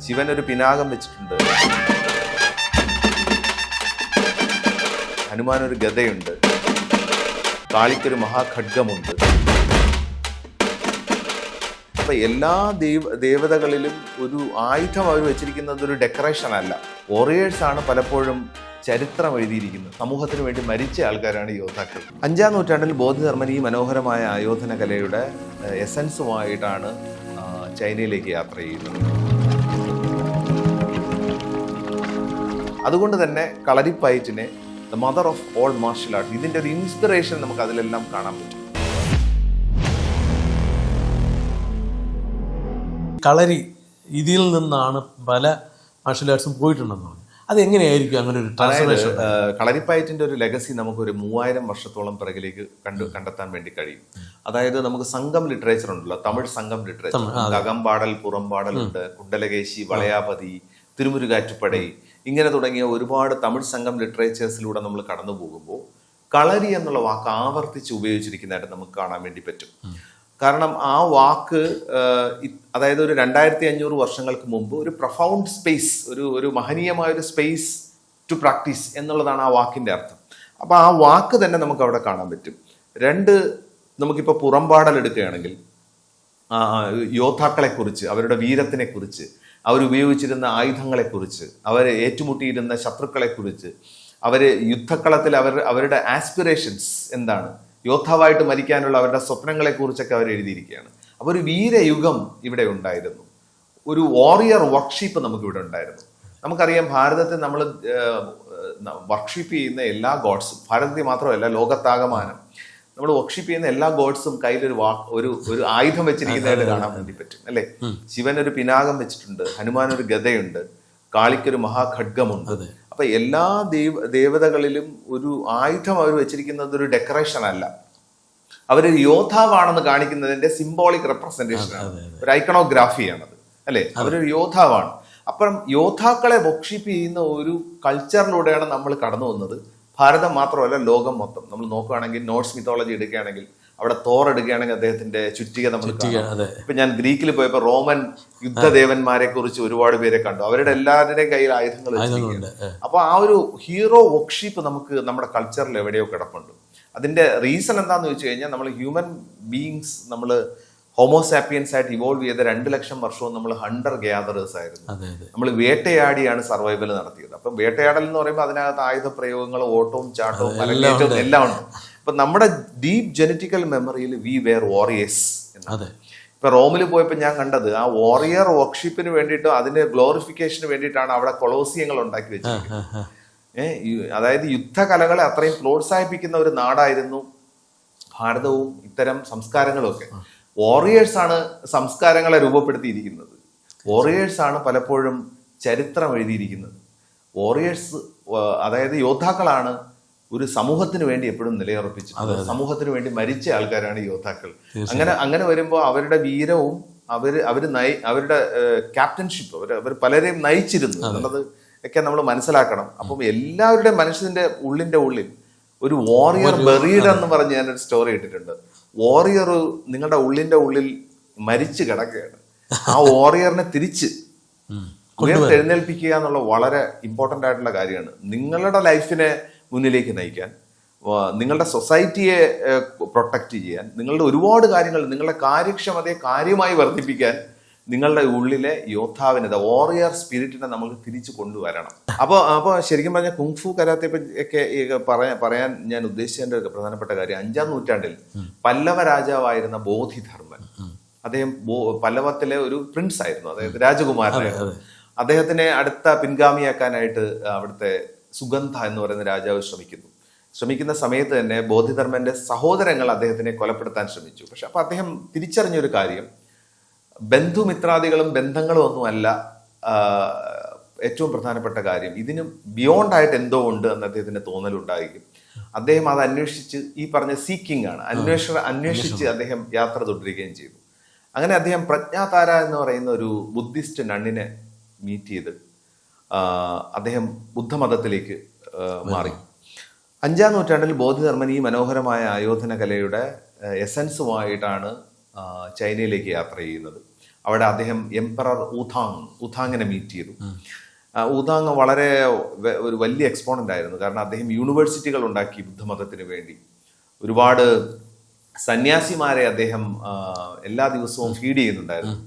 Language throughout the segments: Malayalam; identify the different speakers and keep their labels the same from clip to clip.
Speaker 1: ശിവൻ ഒരു പിനാകം വെച്ചിട്ടുണ്ട്. ഹനുമാൻ ഒരു ഗതയുണ്ട് കാളിക്കൊരു മഹാഖഡ്ഗമുണ്ട്. അപ്പൊ എല്ലാ ദേവ ദേവതകളിലും ഒരു ആയുധം അവർ വെച്ചിരിക്കുന്നത് ഒരു ഡെക്കറേഷൻ അല്ല. ഓറിയേഴ്സ് ആണ് പലപ്പോഴും ചരിത്രം എഴുതിയിരിക്കുന്നത്. സമൂഹത്തിന് വേണ്ടി മരിച്ച ആൾക്കാരാണ് യോദ്ധാക്കൾ. അഞ്ചാം നൂറ്റാണ്ടിൽ ബോധധർമ്മൻ ഈ മനോഹരമായ ആയോധന കലയുടെ എസൻസുമായിട്ടാണ് ചൈനയിലേക്ക് യാത്ര ചെയ്യുന്നത്. അതുകൊണ്ട് തന്നെ കളരിപ്പയറ്റിനെ the mother of all martial art ഇതിന്റെ ഒരു ഇൻസ്പിറേഷൻ നമുക്ക് അതിലെല്ലാം കാണാൻ പറ്റും.
Speaker 2: കളരി ഇതിൽ നിന്നാണ് പല മാർഷൽ ആർട്സും പോയിട്ടുണ്ടെന്ന് പറഞ്ഞു. അത് എങ്ങനെയായിരിക്കും അങ്ങനെ ഒരു ട്രാൻസ്ഫോർമേഷൻ
Speaker 1: കളരിപ്പയറ്റിന്റെ കളരിപ്പയറ്റിന്റെ ഒരു ലെഗസി നമുക്ക് ഒരു മൂവായിരം വർഷത്തോളം പിറകിലേക്ക് കണ്ടു കണ്ടെത്താൻ വേണ്ടി കഴിയും. അതായത് നമുക്ക് സംഘം ലിറ്ററേച്ചർ ഉണ്ടല്ലോ തമിഴ് സംഘം ലിറ്ററേച്ചർ അകമ്പാടൽ പുറംപാടൽ ഉണ്ട് കുണ്ടലകേശി വളയാപതി തിരുമുരുകാറ്റുപടൈ ഇങ്ങനെ തുടങ്ങിയ ഒരുപാട് തമിഴ് സംഘം ലിറ്ററേച്ചേഴ്സിലൂടെ നമ്മൾ കടന്നു പോകുമ്പോൾ കളരി എന്നുള്ള വാക്ക് ആവർത്തിച്ച് ഉപയോഗിച്ചിരിക്കുന്നതായിട്ട് നമുക്ക് കാണാൻ വേണ്ടി പറ്റും. കാരണം ആ വാക്ക് അതായത് ഒരു രണ്ടായിരത്തി അഞ്ഞൂറ് വർഷങ്ങൾക്ക് മുമ്പ് ഒരു പ്രൊഫൗണ്ട് സ്പേസ് ഒരു ഒരു മഹനീയമായ ഒരു സ്പേസ് ടു പ്രാക്ടീസ് എന്നുള്ളതാണ് ആ വാക്കിന്റെ അർത്ഥം. അപ്പോൾ ആ വാക്ക് തന്നെ നമുക്ക് അവിടെ കാണാൻ പറ്റും. രണ്ട് നമുക്കിപ്പോൾ പുറംപാടൽ എടുക്കുകയാണെങ്കിൽ യോദ്ധാക്കളെക്കുറിച്ച് അവരുടെ വീരത്തിനെക്കുറിച്ച് അവരുപയോഗിച്ചിരുന്ന ആയുധങ്ങളെക്കുറിച്ച് അവർ ഏറ്റുമുട്ടിയിരുന്ന ശത്രുക്കളെക്കുറിച്ച് അവർ യുദ്ധക്കളത്തിൽ അവർ അവരുടെ ആസ്പിറേഷൻസ് എന്താണ്? യോദ്ധാവായിട്ട് മരിക്കാനുള്ള അവരുടെ സ്വപ്നങ്ങളെക്കുറിച്ചൊക്കെ അവർ എഴുതിയിരിക്കുകയാണ്. അപ്പോൾ ഒരു വീരയുഗം ഇവിടെ ഉണ്ടായിരുന്നു. ഒരു വാറിയർ വർക്ക്ഷീപ്പ് നമുക്കിവിടെ ഉണ്ടായിരുന്നു. നമുക്കറിയാം ഭാരതത്തെ നമ്മൾ വർക്ക്ഷീപ്പ് ചെയ്യുന്ന എല്ലാ ഗോഡ്സും ഭാരതത്തിൽ മാത്രമല്ല ലോകത്താകമാനം. നമ്മൾ വർക്ഷിപ്പ് ചെയ്യുന്ന എല്ലാ ഗോഡ്സും കയ്യിലൊരു വാ ഒരു ഒരു ആയുധം വെച്ചിരിക്കുന്നതായിട്ട് കാണാൻ വേണ്ടി പറ്റും അല്ലേ? ശിവൻ ഒരു പിനാകം വെച്ചിട്ടുണ്ട് ഹനുമാൻ ഒരു ഗതയുണ്ട് കാളിക്കൊരു മഹാഖഡ്ഗമുണ്ട്. അപ്പൊ എല്ലാ ദേവ ദേവതകളിലും ഒരു ആയുധം അവർ വെച്ചിരിക്കുന്നത് ഒരു ഡെക്കറേഷൻ അല്ല. അവരൊരു യോദ്ധാവാണെന്ന് കാണിക്കുന്നതിന്റെ സിംബോളിക് റെപ്രസെന്റേഷൻ ആണ്. ഒരു ഐക്കണോഗ്രാഫിയാണത് അല്ലെ? അവരൊരു യോദ്ധാവാണ്. അപ്പം യോദ്ധാക്കളെ വോക്ഷിപ്പ് ചെയ്യുന്ന ഒരു കൾച്ചറിലൂടെയാണ് നമ്മൾ കടന്നു വന്നത്. ഭാരതം മാത്രമല്ല ലോകം മൊത്തം. നമ്മൾ നോക്കുകയാണെങ്കിൽ നോർസ് മിത്തോളജി എടുക്കുകയാണെങ്കിൽ അവിടെ തോർ എടുക്കുകയാണെങ്കിൽ അദ്ദേഹത്തിന്റെ ചുറ്റിക നമ്മൾ. ഇപ്പൊ ഞാൻ ഗ്രീക്കിൽ പോയപ്പോ റോമൻ യുദ്ധദേവന്മാരെ കുറിച്ച് ഒരുപാട് പേരെ കണ്ടു അവരുടെ എല്ലാവരുടെയും കയ്യിൽ ആയുധങ്ങൾ. അപ്പൊ ആ ഒരു ഹീറോ വർക്ക്ഷിപ്പ് നമുക്ക് നമ്മുടെ കൾച്ചറിൽ എവിടെയോ കിടപ്പുണ്ട്. അതിന്റെ റീസൺ എന്താന്ന് വെച്ച് കഴിഞ്ഞാൽ നമ്മൾ ഹ്യൂമൻ ബീങ്സ് നമ്മൾ ഹോമോസാപ്പിയൻസ് ആയിട്ട് ഇവോൾവ് ചെയ്ത രണ്ട് ലക്ഷം വർഷവും നമ്മൾ ഹണ്ടർ ഗ്യാദറേഴ്സ് ആയിരുന്നു. നമ്മൾ വേട്ടയാടിയാണ് സർവൈവൽ നടത്തിയത്. അപ്പം വേട്ടയാടൽ എന്ന് പറയുമ്പോൾ അതിനകത്ത് ആയുധ പ്രയോഗങ്ങൾ ഓട്ടവും ചാട്ടവും അലങ്കേറ്റവും എല്ലാം ഉണ്ട്. അപ്പൊ നമ്മുടെ ഡീപ് ജനറ്റിക്കൽ മെമ്മറിയിൽ വി വെയർ വോറിയേഴ്സ്
Speaker 2: അതെ.
Speaker 1: ഇപ്പൊ റോമിൽ പോയപ്പോൾ ഞാൻ കണ്ടത് ആ വോറിയർ വർക്ക്ഷിപ്പിന് വേണ്ടിയിട്ട് അതിന്റെ ഗ്ലോറിഫിക്കേഷന് വേണ്ടിയിട്ടാണ് അവിടെ കൊളോസിയങ്ങൾ ഉണ്ടാക്കി വെച്ചിരിക്കുന്നത്. ഏഹ് അതായത് യുദ്ധകലകളെ അത്രയും പ്രോത്സാഹിപ്പിക്കുന്ന ഒരു നാടായിരുന്നു ഭാരതവും ഇത്തരം സംസ്കാരങ്ങളും ഒക്കെ വാറിയേഴ്സ് ആണ് സംസ്കാരങ്ങളെ രൂപപ്പെടുത്തിയിരിക്കുന്നത്. വോറിയേഴ്സാണ് ആണ് പലപ്പോഴും ചരിത്രം എഴുതിയിരിക്കുന്നത്. വോറിയേഴ്സ് അതായത് യോദ്ധാക്കളാണ് ഒരു സമൂഹത്തിന് വേണ്ടി എപ്പോഴും നിലയുറപ്പിച്ചിട്ടുള്ളത്. സമൂഹത്തിന് വേണ്ടി മരിച്ച ആൾക്കാരാണ് യോദ്ധാക്കൾ. അങ്ങനെ അങ്ങനെ വരുമ്പോൾ അവരുടെ വീരവും അവർ അവർ നയി അവരുടെ ക്യാപ്റ്റൻഷിപ്പ് അവർ അവർ പലരെയും നയിച്ചിരുന്നു എന്നുള്ളത് ഒക്കെ നമ്മൾ മനസ്സിലാക്കണം. അപ്പം എല്ലാവരുടെയും മനുഷ്യന്റെ ഉള്ളിന്റെ ഉള്ളിൽ ഒരു വാറിയർ ബെറീഡ് എന്ന് പറഞ്ഞ് ഞാനൊരു സ്റ്റോറി ഇട്ടിട്ടുണ്ട്. വാറിയർ നിങ്ങളുടെ ഉള്ളിന്റെ ഉള്ളിൽ മരിച്ചു കിടക്കുകയാണ്. ആ വോറിയറിനെ തിരിച്ച്. ഉയർത്തെഴുന്നേൽപ്പിക്കുക എന്നുള്ള വളരെ ഇമ്പോർട്ടന്റ് ആയിട്ടുള്ള കാര്യമാണ്. നിങ്ങളുടെ ലൈഫിനെ മുന്നിലേക്ക് നയിക്കാൻ നിങ്ങളുടെ സൊസൈറ്റിയെ പ്രൊട്ടക്റ്റ് ചെയ്യാൻ നിങ്ങളുടെ ഒരുപാട് കാര്യങ്ങൾ നിങ്ങളുടെ കാര്യക്ഷമതയെ കാര്യമായി വർദ്ധിപ്പിക്കാൻ നിങ്ങളുടെ ഉള്ളിലെ യോദ്ധാവിനെ ദ വോറിയർ സ്പിരിറ്റിനെ നമുക്ക് തിരിച്ചു കൊണ്ടുവരണം. അപ്പോൾ അപ്പോൾ ശരിക്കും പറഞ്ഞാൽ കുങ്ഫു കരാത്തെ ഒക്കെ പറയാൻ പറയാൻ ഞാൻ ഉദ്ദേശിച്ചതിന്റെ ഒരു പ്രധാനപ്പെട്ട കാര്യം അഞ്ചാം നൂറ്റാണ്ടിൽ പല്ലവ രാജാവായിരുന്ന ബോധിധർമ്മൻ അദ്ദേഹം പല്ലവത്തിലെ ഒരു പ്രിൻസ് ആയിരുന്നു അതായത് രാജകുമാരനായിരുന്നു. അദ്ദേഹത്തിനെ അടുത്ത പിൻഗാമിയാക്കാനായിട്ട് അവിടുത്തെ സുഗന്ധ എന്ന് പറയുന്ന രാജാവ് ശ്രമിക്കുന്നു. ശ്രമിക്കുന്ന സമയത്ത് തന്നെ ബോധിധർമ്മന്റെ സഹോദരങ്ങൾ അദ്ദേഹത്തിനെ കൊലപ്പെടുത്താൻ ശ്രമിച്ചു. പക്ഷെ അപ്പൊ അദ്ദേഹം തിരിച്ചറിഞ്ഞൊരു കാര്യം ബന്ധുമിത്രാദികളും ബന്ധങ്ങളും ഒന്നുമല്ല ഏറ്റവും പ്രധാനപ്പെട്ട കാര്യം. ഇതിന് ബിയോണ്ട് ആയിട്ട് എന്തോ ഉണ്ട് എന്ന് അദ്ദേഹത്തിന് തോന്നലുണ്ടായിരിക്കും. അദ്ദേഹം അത് അന്വേഷിച്ച് ഈ പറഞ്ഞ സീക്കിംഗ് ആണ്. അന്വേഷണ അന്വേഷിച്ച് അദ്ദേഹം യാത്ര തുടരുകയും ചെയ്തു. അങ്ങനെ അദ്ദേഹം പ്രജ്ഞാതാര എന്ന് പറയുന്ന ഒരു ബുദ്ധിസ്റ്റ് നണ്ണിനെ മീറ്റ് ചെയ്ത് അദ്ദേഹം ബുദ്ധമതത്തിലേക്ക് മാറി. അഞ്ചാം നൂറ്റാണ്ടിൽ ബോധിധർമ്മൻ ഈ മനോഹരമായ ആയോധന കലയുടെ എസൻസുമായിട്ടാണ് ചൈനയിലേക്ക് യാത്ര ചെയ്യുന്നത്. അവിടെ അദ്ദേഹം എംപറർ ഊഥാങ് ഊഥാങ്ങിനെ മീറ്റ് ചെയ്തു. ഉതാങ് ഊതാങ് വളരെ ഒരു വലിയ എക്സ്പോണന്റ് ആയിരുന്നു. കാരണം അദ്ദേഹം യൂണിവേഴ്സിറ്റികൾ ഉണ്ടാക്കി ബുദ്ധമതത്തിന് വേണ്ടി. ഒരുപാട് സന്യാസിമാരെ അദ്ദേഹം എല്ലാ ദിവസവും ഫീഡ് ചെയ്യുന്നുണ്ടായിരുന്നു.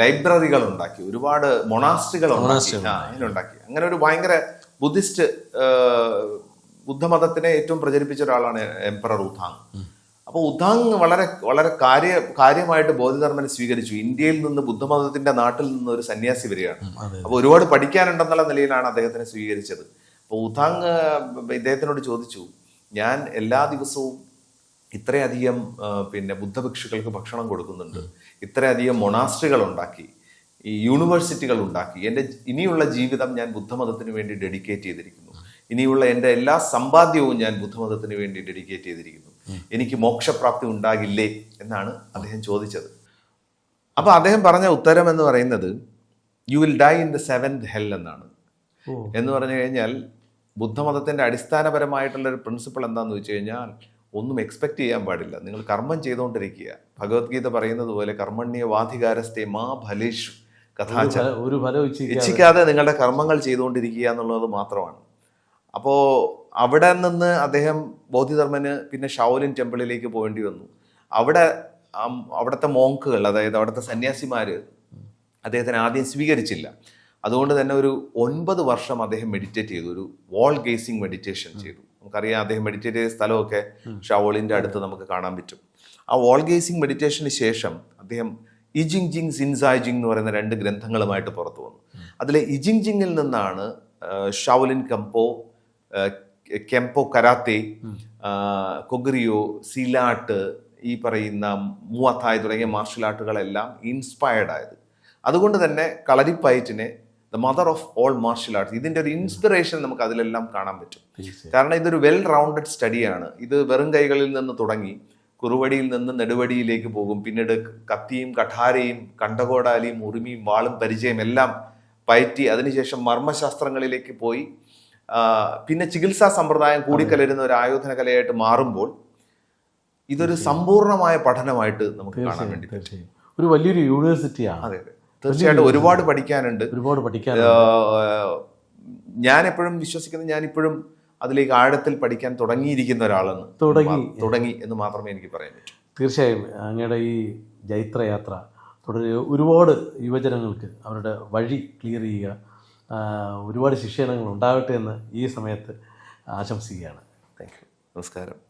Speaker 1: ലൈബ്രറികൾ ഉണ്ടാക്കി. ഒരുപാട് മൊണാസ്ട്രികൾ ഉണ്ടാക്കി. അങ്ങനെ ഒരു ഭയങ്കര ബുദ്ധിസ്റ്റ് ബുദ്ധമതത്തിനെ ഏറ്റവും പ്രചരിപ്പിച്ച ഒരാളാണ് എംപറർ ഉഥാങ് അപ്പോൾ ഉദാങ് വളരെ വളരെ കാര്യ കാര്യമായിട്ട് ബോധിധർമ്മനെ സ്വീകരിച്ചു. ഇന്ത്യയിൽ നിന്ന് ബുദ്ധമതത്തിന്റെ നാട്ടിൽ നിന്ന് ഒരു സന്യാസി വരികയാണ്. അപ്പോൾ ഒരുപാട് പഠിക്കാനുണ്ടെന്നുള്ള നിലയിലാണ് അദ്ദേഹത്തിനെ സ്വീകരിച്ചത്. അപ്പോൾ ഉദാങ് ഇദ്ദേഹത്തിനോട് ചോദിച്ചു ഞാൻ എല്ലാ ദിവസവും ഇത്രയധികം പിന്നെ ബുദ്ധഭിക്ഷുക്കൾക്ക് ഭക്ഷണം കൊടുക്കുന്നുണ്ട്. ഇത്രയധികം മൊണാസ്ട്രികൾ ഉണ്ടാക്കി. ഈ യൂണിവേഴ്സിറ്റികൾ ഉണ്ടാക്കി. എന്റെ ഇനിയുള്ള ജീവിതം ഞാൻ ബുദ്ധമതത്തിന് വേണ്ടി ഡെഡിക്കേറ്റ് ചെയ്തിരിക്കുന്നു. ഇനിയുള്ള എന്റെ എല്ലാ സമ്പാദ്യവും ഞാൻ ബുദ്ധമതത്തിന് വേണ്ടി ഡെഡിക്കേറ്റ് ചെയ്തിരിക്കുന്നു. എനിക്ക് മോക്ഷപ്രാപ്തി ഉണ്ടാകില്ലേ എന്നാണ് അദ്ദേഹം ചോദിച്ചത്. അപ്പോൾ അദ്ദേഹം പറഞ്ഞ ഉത്തരം എന്ന് പറയുന്നത് you will die in the seventh hell എന്നാണ്. എന്ന് പറഞ്ഞു കഴിഞ്ഞാൽ ബുദ്ധമതത്തിന്റെ അടിസ്ഥാനപരമായിട്ടുള്ള ഒരു പ്രിൻസിപ്പിൾ എന്താണെന്ന് വെച്ച് കഴിഞ്ഞാൽ ഒന്നും എക്സ്പെക്ട് ചെയ്യാൻ പാടില്ല. നിങ്ങൾ കർമ്മം ചെയ്തുകൊണ്ടിരിക്കുക. ഭഗവത്ഗീത പറയുന്നത് പോലെ കർമ്മണ്യ വാധികാരസ്ഥേ മാ ഫലേഷു കഥാച
Speaker 2: ഒരു ഫലം ഇച്ഛിക്കാതെ
Speaker 1: നിങ്ങളുടെ കർമ്മങ്ങൾ ചെയ്തുകൊണ്ടിരിക്കുക എന്നുള്ളത് മാത്രമാണ്. അപ്പോൾ അവിടെ നിന്ന് അദ്ദേഹം ബോധിധർമ്മന് പിന്നെ ഷൗലിൻ ടെമ്പിളിലേക്ക് പോകേണ്ടി വന്നു. അവിടെ അവിടുത്തെ മോങ്കുകൾ അതായത് അവിടുത്തെ സന്യാസിമാർ അദ്ദേഹത്തിന് ആദ്യം സ്വീകരിച്ചില്ല. അതുകൊണ്ട് തന്നെ ഒരു ഒൻപത് വർഷം അദ്ദേഹം മെഡിറ്റേറ്റ് ചെയ്തു. ഒരു വാൾ ഗേസിംഗ് മെഡിറ്റേഷൻ ചെയ്തു. നമുക്കറിയാം അദ്ദേഹം മെഡിറ്റേറ്റ് ചെയ്ത സ്ഥലമൊക്കെ ഷവോളിന്റെ അടുത്ത് നമുക്ക് കാണാൻ പറ്റും. ആ വാൾ ഗേസിംഗ് മെഡിറ്റേഷന് ശേഷം അദ്ദേഹം ഇജിങ് ജിങ് സിൻസായ് ജിങ് എന്ന് പറയുന്ന രണ്ട് ഗ്രന്ഥങ്ങളുമായിട്ട് പുറത്തു വന്നു. അതിലെ ഇജിങ് ജിങ്ങിൽ നിന്നാണ് ഷവലിൻ കംപോ കെംപോ കരാത്തെ കൊഗ്രിയോ സിലാട്ട് ഈ പറയുന്ന മൂവത്തായ് തുടങ്ങിയ മാർഷൽ ആർട്ടുകളെല്ലാം ഇൻസ്പയർഡ് ആയത്. അതുകൊണ്ട് തന്നെ കളരിപ്പയറ്റിനെ the mother of all martial arts ഇതിന്റെ ഒരു ഇൻസ്പിറേഷൻ നമുക്ക് അതിലെല്ലാം കാണാൻ പറ്റും. കാരണം ഇതൊരു വെൽ റൗണ്ടഡ് സ്റ്റഡിയാണ് ഇത് വെറും കൈകളിൽ നിന്ന് തുടങ്ങി കുറുവടിയിൽ നിന്ന് നെടുവടിയിലേക്ക് പോകും. പിന്നീട് കത്തിയും കഠാരയും കണ്ടകോടാലിയും ഉറുമിയും വാളും പരിചയം എല്ലാം പയറ്റി അതിനുശേഷം മർമ്മശാസ്ത്രങ്ങളിലേക്ക് പോയി പിന്നെ ചികിത്സാ സമ്പ്രദായം കൂടിക്കലരുന്ന ഒരു ആയോധന കലയായിട്ട് മാറുമ്പോൾ ഇതൊരു സമ്പൂർണമായ പഠനമായിട്ട് നമുക്ക് കാണാൻ വേണ്ടി
Speaker 2: തീർച്ചയായും. ഒരു വലിയൊരു യൂണിവേഴ്സിറ്റിയാണ്.
Speaker 1: അതെ അതെ. തീർച്ചയായിട്ടും ഒരുപാട് പഠിക്കാനുണ്ട്.
Speaker 2: ഒരുപാട് പഠിക്കാൻ
Speaker 1: ഞാൻ എപ്പോഴും വിശ്വസിക്കുന്നത് ഞാൻ ഇപ്പോഴും അതിലേക്ക് ആഴത്തിൽ പഠിക്കാൻ തുടങ്ങിയിരിക്കുന്ന ഒരാളെന്ന്
Speaker 2: തുടങ്ങി.
Speaker 1: തുടങ്ങി എന്ന് മാത്രമേ എനിക്ക് പറയാൻ പറ്റൂ.
Speaker 2: തീർച്ചയായും അങ്ങയുടെ ഈ ജൈത്രയാത്ര തുടരെ ഒരുപാട് യുവജനങ്ങൾക്ക് അവരുടെ വഴി ക്ലിയർ ചെയ്യുക ഒരുപാട് ശിക്ഷണങ്ങൾ ഉണ്ടാവട്ടെ എന്ന് ഈ സമയത്ത് ആശംസിക്കുകയാണ്.
Speaker 1: താങ്ക് നമസ്കാരം.